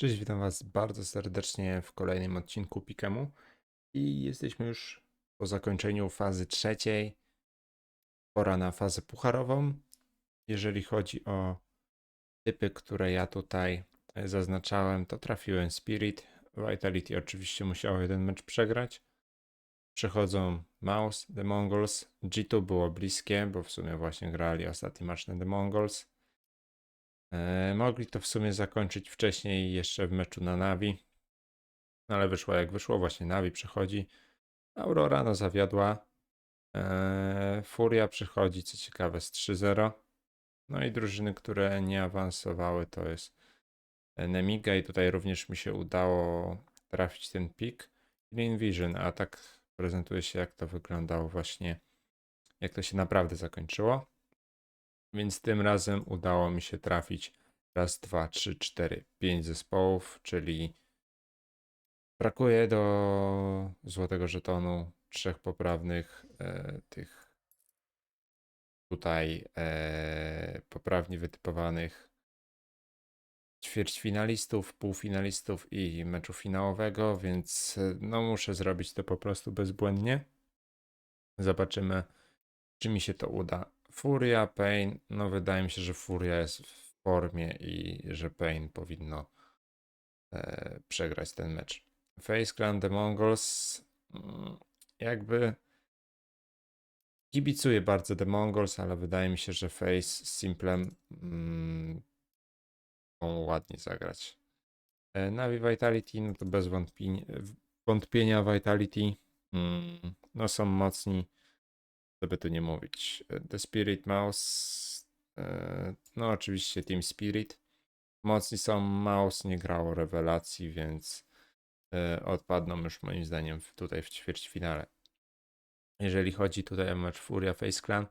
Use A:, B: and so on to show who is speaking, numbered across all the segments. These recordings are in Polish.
A: Cześć, witam Was bardzo serdecznie w kolejnym odcinku Pikemu i jesteśmy już po zakończeniu fazy trzeciej. Pora na fazę pucharową. Jeżeli chodzi o typy, które ja tutaj e, zaznaczałem, to trafiłem Spirit. Vitality oczywiście musiało jeden mecz przegrać. Przechodzą Mouse, The Mongols. G2 było bliskie, bo w sumie właśnie grali ostatni mecz na The Mongols. E, mogli to w sumie zakończyć wcześniej, jeszcze w meczu na Navi. No ale wyszło jak wyszło, właśnie Navi przechodzi. Aurora no zawiodła. E, Furia przychodzi, co ciekawe, z 3-0. No i drużyny, które nie awansowały, to jest Nemiga i tutaj również mi się udało trafić ten pik. Green Vision, a tak prezentuje się jak to wyglądało właśnie, jak to się naprawdę zakończyło. Więc tym razem udało mi się trafić raz, dwa, trzy, cztery, pięć zespołów, czyli brakuje do złotego żetonu trzech poprawnych e, tych tutaj e, poprawnie wytypowanych ćwierćfinalistów, półfinalistów i meczu finałowego, więc e, no muszę zrobić to po prostu bezbłędnie. Zobaczymy, czy mi się to uda. Furia, Pain, no wydaje mi się, że Furia jest w formie i że Pain powinno e, przegrać ten mecz. Face Clan The Mongols, mm, jakby kibicuję bardzo The Mongols, ale wydaje mi się, że Face z Simplem mm, ładnie zagrać. E, Navi Vitality, no to bez wątpienia, wątpienia Vitality, mm, no są mocni żeby tu nie mówić. The Spirit Mouse, e, no oczywiście Team Spirit. Mocni są, Mouse nie grało rewelacji, więc e, odpadną już moim zdaniem tutaj w ćwierćfinale. Jeżeli chodzi tutaj o mecz Furia Face Clan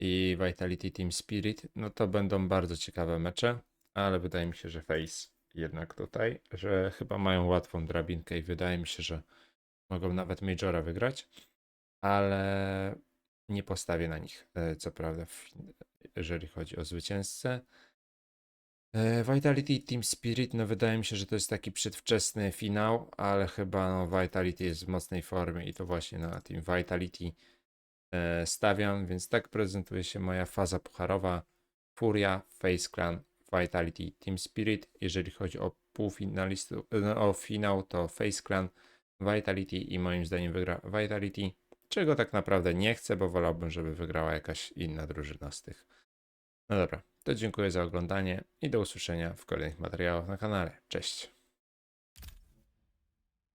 A: i Vitality Team Spirit, no to będą bardzo ciekawe mecze, ale wydaje mi się, że Face jednak tutaj, że chyba mają łatwą drabinkę i wydaje mi się, że mogą nawet Majora wygrać ale nie postawię na nich, e, co prawda, jeżeli chodzi o zwycięzcę. E, Vitality Team Spirit, no wydaje mi się, że to jest taki przedwczesny finał, ale chyba no, Vitality jest w mocnej formie i to właśnie na Team Vitality e, stawiam, więc tak prezentuje się moja faza pucharowa. Furia, Face Clan, Vitality Team Spirit. Jeżeli chodzi o półfinalistów, no, o finał, to Face Clan, Vitality i moim zdaniem wygra Vitality czego tak naprawdę nie chcę, bo wolałbym, żeby wygrała jakaś inna drużyna z tych. No dobra, to dziękuję za oglądanie i do usłyszenia w kolejnych materiałach na kanale. Cześć.